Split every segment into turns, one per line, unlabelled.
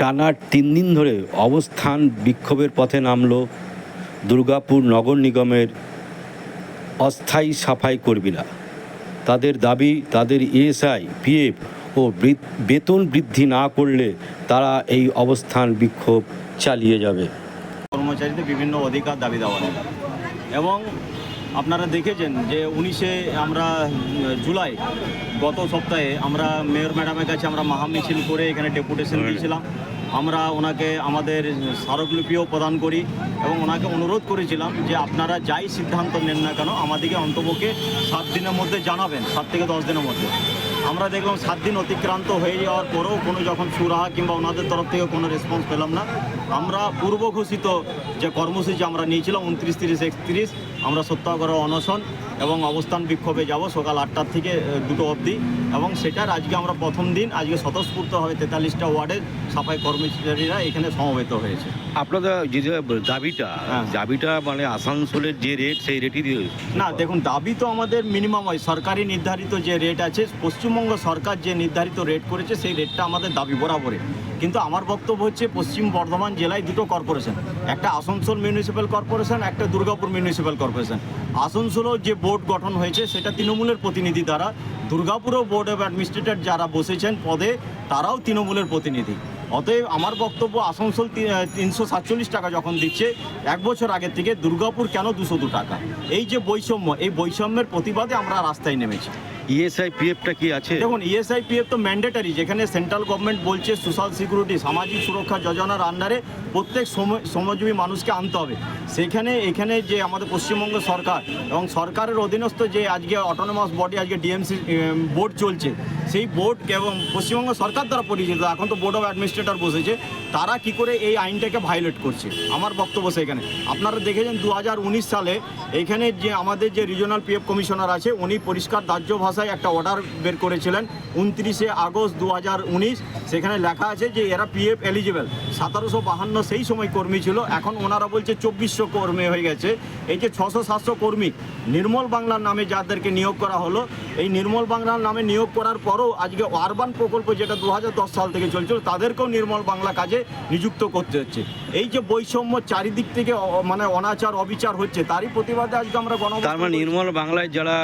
টানা তিন দিন ধরে অবস্থান বিক্ষোভের পথে নামল দুর্গাপুর নগর নিগমের অস্থায়ী সাফাই কর্মীরা। তাদের দাবি, তাদের ইএসআই পিএফ ও বেতন বৃদ্ধি না করলে তারা এই অবস্থান বিক্ষোভ চালিয়ে যাবে।
কর্মচারীদের বিভিন্ন অধিকার দাবি দেওয়া এবং আপনারা দেখেছেন যে উনিশে আমরা জুলাই গত সপ্তাহে আমরা মেয়র ম্যাডামের কাছে আমরা মহামিছিল করে এখানে ডেপুটেশন দিয়েছিলাম। আমরা ওনাকে আমাদের স্মারকলিপিও প্রদান করি এবং ওনাকে অনুরোধ করেছিলাম যে আপনারা যাই সিদ্ধান্ত নেন না কেন আমাদেরকে অন্তপক্ষে সাত দিনের মধ্যে জানাবেন সাত থেকে দশ দিনের মধ্যে। আমরা দেখলাম সাত দিন অতিক্রান্ত হয়ে যাওয়ার পরেও কোনো যখন সুরাহা কিংবা ওনাদের তরফ থেকে কোনো রেসপন্স পেলাম না। আমরা পূর্ব ঘোষিত যে কর্মসূচি আমরা নিয়েছিলাম উনত্রিশ তিরিশ একত্রিশ আমরা সত্যাগ্রহ অনশন এবং অবস্থান বিক্ষোভে যাব সকাল আটটার থেকে দুটো অবধি। এবং সেটার আজকে আমরা প্রথম দিন আজকে স্বতঃস্ফূর্তভাবে তেতাল্লিশটা ওয়ার্ডের সাফাই কর্মচারীরা এখানে সমবেত হয়েছে।
আপনাদের যে দাবিটা
হ্যাঁ।
দাবিটা মানে আসানসোলের যে রেট সেই রেটই দিয়ে
না দেখুন দাবি তো আমাদের মিনিমাম হয়। সরকারি নির্ধারিত যে রেট আছে পশ্চিমবঙ্গ সরকার যে নির্ধারিত রেট করেছে সেই রেটটা আমাদের দাবি বরাবরে কিন্তু আমার বক্তব্য হচ্ছে পশ্চিম বর্ধমান জেলায় দুটো কর্পোরেশন। একটা আসানসোল মিউনিসিপ্যাল কর্পোরেশন একটা দুর্গাপুর মিউনিসিপ্যাল কর্পোরেশন আসানসোলও যে বোর্ড গঠন হয়েছে, সেটা তৃণমূলের প্রতিনিধি দ্বারা। দুর্গাপুরও বোর্ড অফ অ্যাডমিনিস্ট্রেটর যারা বসেছেন পদে, তারাও তৃণমূলের প্রতিনিধি। অতএব আমার বক্তব্য, আসানসোল তিনশো সাতচল্লিশ টাকা যখন দিচ্ছে, এক বছর আগের থেকে দুর্গাপুর কেন দুশো দু টাকা? এই যে বৈষম্য, এই বৈষম্যের প্রতিবাদে আমরা রাস্তায় নেমেছি।
ইএসআই পিএফটা কি আছে?
দেখুন ইএসআই পিএফ তো ম্যান্ডেটারি যেখানে সেন্ট্রাল গভর্নমেন্ট বলছে সোশ্যাল সিকিউরিটি সামাজিক সুরক্ষা যোজনার আন্ডারে প্রত্যেক শ্রমজীবী মানুষকে আনতে হবে। সেখানে, এখানে যে আমাদের পশ্চিমবঙ্গ সরকার এবং সরকারের অধীনস্থ যে আজকে অটোনোমাস বডি আজকে ডিএমসি বোর্ড চলছে, সেই বোর্ড এবং পশ্চিমবঙ্গ সরকার দ্বারা পরিচিত এখন তো বোর্ড অফ অ্যাডমিনিস্ট্রেটর বসেছে, তারা কি করে এই আইনটাকে ভায়োলেট করছে? আমার বক্তব্য সেখানে। আপনারা দেখেছেন দু হাজার উনিশ সালে এখানে যে আমাদের যে রিজনাল পিএফ কমিশনার আছে, উনি পরিষ্কার দাহ্য ভাষায় একটা অর্ডার বের করেছিলেন। উনত্রিশে আগস্ট দু হাজার উনিশ সেখানে লেখা আছে যে এরা পিএফ এলিজিবল সতেরোশো বাহান্ন সেই সময় কর্মী ছিল এখন ওনারা বলছে চব্বিশশো কর্মী হয়ে গেছে। এই যে ছশো সাতশো কর্মী নির্মল বাংলার নামে যাদেরকে নিয়োগ করা হলো এই নির্মল বাংলার নামে নিয়োগ করার পরও আজকে আরবান প্রকল্প যেটা দু হাজার দশ সাল থেকে চলছিল তাদেরকেও নির্মল বাংলা কাজে নিযুক্ত করতে হচ্ছে। এই যে বৈষম্য চারিদিক থেকে মানে অনাচার অবিচার হচ্ছে তারই প্রতিবাদে আজকে আমরা গণ
তার মানে নির্মল বাংলায় যারা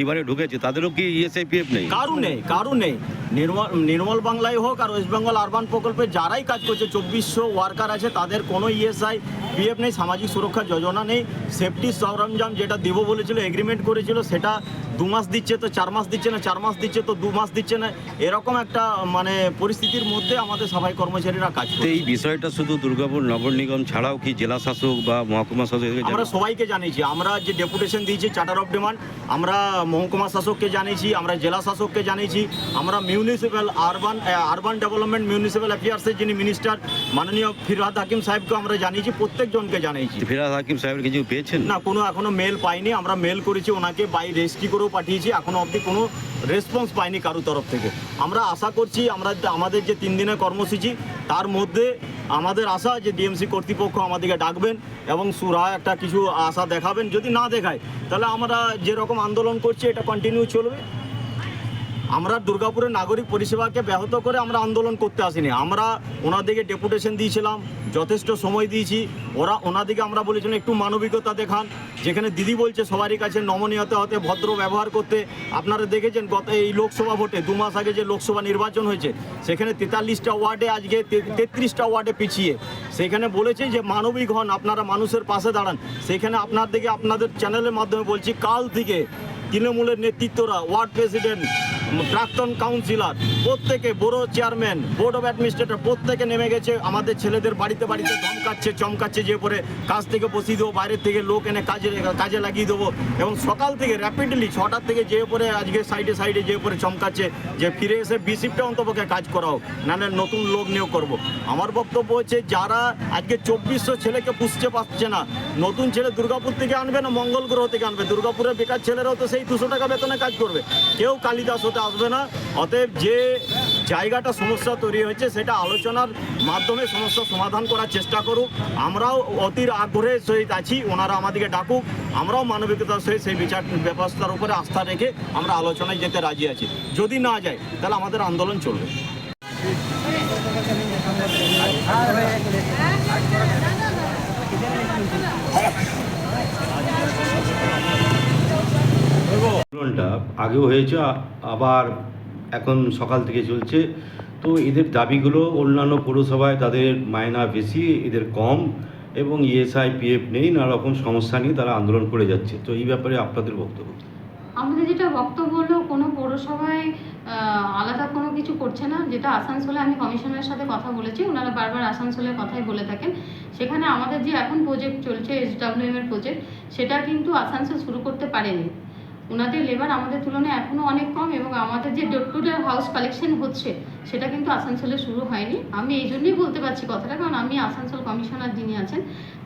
এইবারে ঢুকেছে তাদেরও কি ইএসআই পিএফ নেই?
কারু নেই কারু নেই। নির্মল নির্মল বাংলায় হোক আর ওয়েস্ট বেঙ্গল আরবান প্রকল্পে যারাই কাজ করছে চব্বিশশো ওয়ার্কার আছে তাদের কোনো ইএসআই পিএফ নেই সামাজিক সুরক্ষা যোজনা নেই সেফটি সরঞ্জাম যেটা দেবো বলেছিল এগ্রিমেন্ট করেছিল সেটা দু মাস দিচ্ছে তো চার মাস দিচ্ছে না চার মাস দিচ্ছে তো দু মাস দিচ্ছে না এরকম একটা মানে পরিস্থিতির মধ্যে আমাদের সাফাই কর্মচারীরা কাজ
এই বিষয়টা শুধু দুর্গাপুর নগর নিগম ছাড়াও কি জেলা শাসক বা মহকুমা শাসক
আমরা সবাইকে জানিয়েছি আমরা যে ডেপুটেশন দিয়েছি চার্টার অফ ডিমান্ড আমরা মহকুমা শাসককে জানিয়েছি আমরা জেলা শাসককে জানিয়েছি আমরা municipal urban urban development municipal অ্যাফেয়ার্সের যিনি মিনিস্টার মাননীয় ফিরহাদ হাকিম সাহেবকে আমরা জানিয়েছি প্রত্যেকজনকে জানিয়েছি।
ফিরাজ হাকিম সাহেবের কিছু পেয়েছেন?
না কোনো এখনও মেল পাইনি আমরা মেল করেছি ওনাকে বাই রেজিস্ট্রি করেও পাঠিয়েছি এখনও অবধি কোনো রেসপন্স পাইনি কারও তরফ থেকে। আমরা আশা করছি আমরা আমাদের যে তিন দিনের কর্মসূচি তার মধ্যে আমাদের আশা যে ডিএমসি কর্তৃপক্ষ আমাদেরকে ডাকবেন এবং সুরা একটা কিছু আশা দেখাবেন যদি না দেখায় তাহলে আমরা যেরকম আন্দোলন করছি এটা কন্টিনিউ চলবে। আমরা দুর্গাপুরের নাগরিক পরিষেবাকে ব্যাহত করে আমরা আন্দোলন করতে আসিনি। আমরা ওনাদেরকে ডেপুটেশন দিয়েছিলাম, যথেষ্ট সময় দিয়েছি। ওরা ওনাদিকে আমরা বলেছিলাম, একটু মানবিকতা দেখান। যেখানে দিদি বলছে, সবারই কাছে নমনীয়তা হতে, ভদ্র ব্যবহার করতে। আপনারা দেখেছেন গত এই লোকসভা ভোটে, দু মাস আগে যে লোকসভা নির্বাচন হয়েছে, সেখানে তেতাল্লিশটা ওয়ার্ডে আজকে তেত্রিশটা ওয়ার্ডে পিছিয়ে। সেখানে বলেছে যে, মানবিক হন, আপনারা মানুষের পাশে দাঁড়ান। সেখানে আপনার দিকে আপনাদের চ্যানেলের মাধ্যমে বলছি, কাল থেকে তৃণমূলের নেতৃত্বরা, ওয়ার্ড প্রেসিডেন্ট প্রাক্তন কাউন্সিলর, প্রত্যেকে বড় চেয়ারম্যান, বোর্ড অফ অ্যাডমিনিস্ট্রেটর, প্রত্যেকে নেমে গেছে। আমাদের ছেলেদের বাড়িতে বাড়িতে ধমকাচ্ছে, চমকাচ্ছে যে পরে কাজ থেকে বসিয়ে দেবো, বাইরের থেকে লোক এনে কাজে কাজে লাগিয়ে দেবো। এবং সকাল থেকে র্যাপিডলি ছটার থেকে যে পরে আজকে সাইডে সাইডে যে পরে চমকাচ্ছে যে ফিরে এসে বি শিফটে অন্তপক্ষে কাজ করাও, নাহলে নতুন লোক নিয়োগ করব। আমার বক্তব্য হচ্ছে, যারা আজকে চব্বিশশো ছেলেকে পুষতে পারছে না, নতুন ছেলে দুর্গাপুর থেকে আনবে না মঙ্গল গ্রহ থেকে আনবে? দুর্গাপুরের বেকার ছেলেরাও তো সেই দুশো টাকা বেতনে কাজ করবে। কেউ কালিদাস হতে আসবে না। অতএব যে জায়গাটা সমস্যা তৈরি হয়েছে, সেটা আলোচনার মাধ্যমে সমস্যা সমাধান করার চেষ্টা করুক। আমরাও অতির আগ্রহের সহিত আছি, ওনারা আমাদেরকে ডাকুক। আমরাও মানবিকতার সহিত সেই বিচার ব্যবস্থার উপরে আস্থা রেখে আমরা আলোচনায় যেতে রাজি আছি। যদি না যায়, তাহলে আমাদের আন্দোলন চলবে।
আন্দোলনটা আগেও হয়েছে আবার এখন সকাল থেকে চলছে। তো এদের দাবিগুলো অন্যান্য পৌরসভায় তাদের মায়না বেশি, এদের কম এবং ইএসআই, পিএফ নেই, নানা রকম সমস্যা নিয়ে তারা আন্দোলন করে যাচ্ছে। তো এই ব্যাপারে আপনাদের বক্তব্য?
আমাদের যেটা বক্তব্য হলো, কোনো পৌরসভায় আলাদা কোনো কিছু করছে না। যেটা আসানসোলে আমি কমিশনারের সাথে কথা বলেছি, ওনারা বারবার আসানসোলের কথাই বলে থাকেন। সেখানে আমাদের যে এখন প্রজেক্ট চলছে এসডাব্লিউএম এর প্রজেক্ট সেটা কিন্তু আসানসোল শুরু করতে পারেনি। ওনাদের লেবার আমাদের তুলনায় এখনও অনেক কম এবং আমাদের যে door to door house collection হচ্ছে, সেটা কিন্তু আসানসোলে শুরু হয়নি। আমি এই জন্যই বলতে পারছি কথাটা, কারণ আমি আসানসোল কমিশনার যিনি আছেন,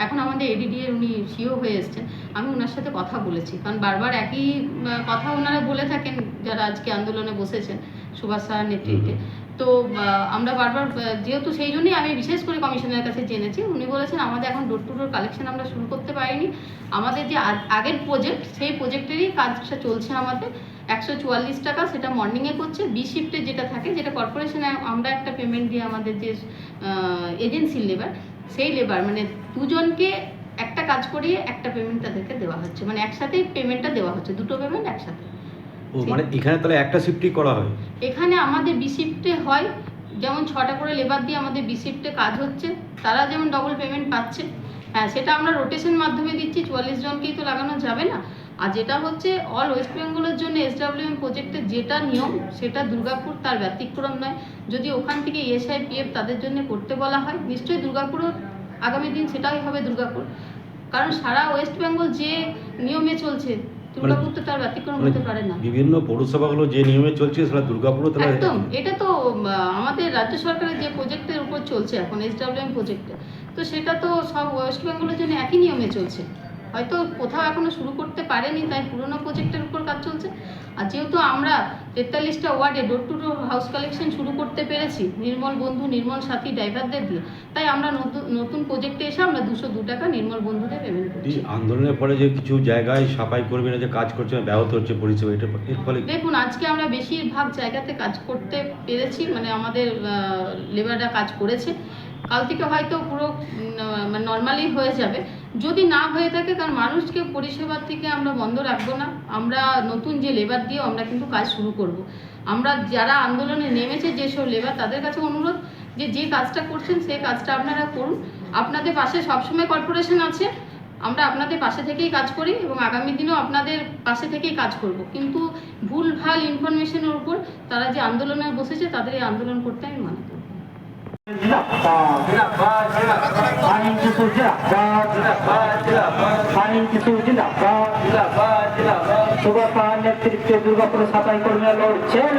এখন আমাদের এডিডি এর উনি সিও হয়ে এসছেন, আমি ওনার সাথে কথা বলেছি। কারণ বারবার একই কথা ওনারা বলে থাকেন, যারা আজকে আন্দোলনে বসেছেন সুভাষ স্যার নেতৃত্বে তো আমরা বারবার যেহেতু সেই জন্যই আমি বিশেষ করে কমিশনের কাছে জেনেছি উনি বলেছেন আমাদের এখন ডোর টু ডোর কালেকশন আমরা শুরু করতে পারিনি। আমাদের যে আগের প্রজেক্ট সেই প্রজেক্টেরই কাজটা চলছে আমাদের। একশো চুয়াল্লিশ টাকা সেটা মর্নিংয়ে করছে বি শিফটে যেটা থাকে যেটা কর্পোরেশনে আমরা একটা পেমেন্ট দিয়ে আমাদের যে এজেন্সির লেবার সেই লেবার মানে দুজনকে একটা কাজ করিয়ে একটা পেমেন্ট তাদেরকে দেওয়া হচ্ছে। মানে একসাথেই পেমেন্টটা দেওয়া হচ্ছে দুটো পেমেন্ট একসাথে।
ও মানে এখানে তাহলে একটা শিফটই করা হয়।
এখানে আমাদের বি শিফটে হয়, যেমন ছটা করে লেবার দিয়ে আমাদের বি শিফটে কাজ হচ্ছে, তারা যেমন ডবল পেমেন্ট পাচ্ছে। হ্যাঁ সেটা আমরা রোটেশন মাধ্যমে দিচ্ছি, চুয়াল্লিশ জনকেই তো লাগানো যাবে না। আর যেটা হচ্ছে অল ওয়েস্ট বেঙ্গলের জন্য এসডাব্লিউএম প্রজেক্টের যেটা নিয়ম, সেটা দুর্গাপুর তার ব্যতিক্রম নয়। যদি ওখান থেকে এসআই পিএফ তাদের জন্য করতে বলা হয়, নিশ্চয়ই দুর্গাপুরও আগামী দিন সেটাই হবে দুর্গাপুর। কারণ সারা ওয়েস্ট বেঙ্গল যে নিয়মে চলছে দুর্গাপুর তার ব্যতিক্রম
মানে
হতে পারে না।
বিভিন্ন পৌরসভাগুলো যে নিয়মে চলছে সেটা দুর্গাপুরও তাহলে
একদম এটা তো আমাদের রাজ্য সরকারের যে প্রজেক্টের উপর চলছে এখন এসডাব্লিউএম প্রজেক্ট তো সেটা তো সব ওয়েস্ট বেঙ্গলের জন্য একই নিয়মে চলছে। হয়তো কোথাও এখনও শুরু করতে পারেনি তাই পুরোনো প্রজেক্টের উপর কাজ চলছে। আর যেহেতু আমরা তেতাল্লিশটা ওয়ার্ডে door to door house collection শুরু করতে পেরেছি। নির্মল বন্ধু নির্মল সাথী ড্রাইভারদের দিয়ে। তাই আমরা নতুন নতুন প্রজেক্টে এসে আমরা দুশো দু টাকা নির্মল বন্ধুদের পেমেন্ট করছি।
আন্দোলনের পরে যে কিছু জায়গায় সাফাই কর্মীরা যে কাজ করছে ব্যাহত হচ্ছে পরিষেবা এটা এর ফলে
দেখুন আজকে আমরা বেশিরভাগ জায়গাতে কাজ করতে পেরেছি মানে আমাদের লেবাররা কাজ করেছে। কাল থেকে হয়তো পুরো নর্মালি হয়ে যাবে। যদি না হয়ে থাকে, কারণ মানুষকে পরিষেবার থেকে আমরা বন্ধ রাখব না। আমরা নতুন যে লেবার দিয়েও আমরা কিন্তু কাজ শুরু করব। আমরা যারা আন্দোলনে নেমেছে যেসব লেবার তাদের কাছে অনুরোধ যে যে কাজটা করছেন সেই কাজটা আপনারা করুন। আপনাদের পাশে সবসময় কর্পোরেশন আছে। আমরা আপনাদের পাশে থেকেই কাজ করি এবং আগামী দিনেও আপনাদের পাশে থেকেই কাজ করব। কিন্তু ভুল ভালো ইনফরমেশনের উপর তারা যে আন্দোলনে বসেছে, তাদের এই আন্দোলন করতে আমি মানা
সুভাষ নেতৃত্বে দুর্গাপুরে সাফাই কর্মীরা লড়ছেন।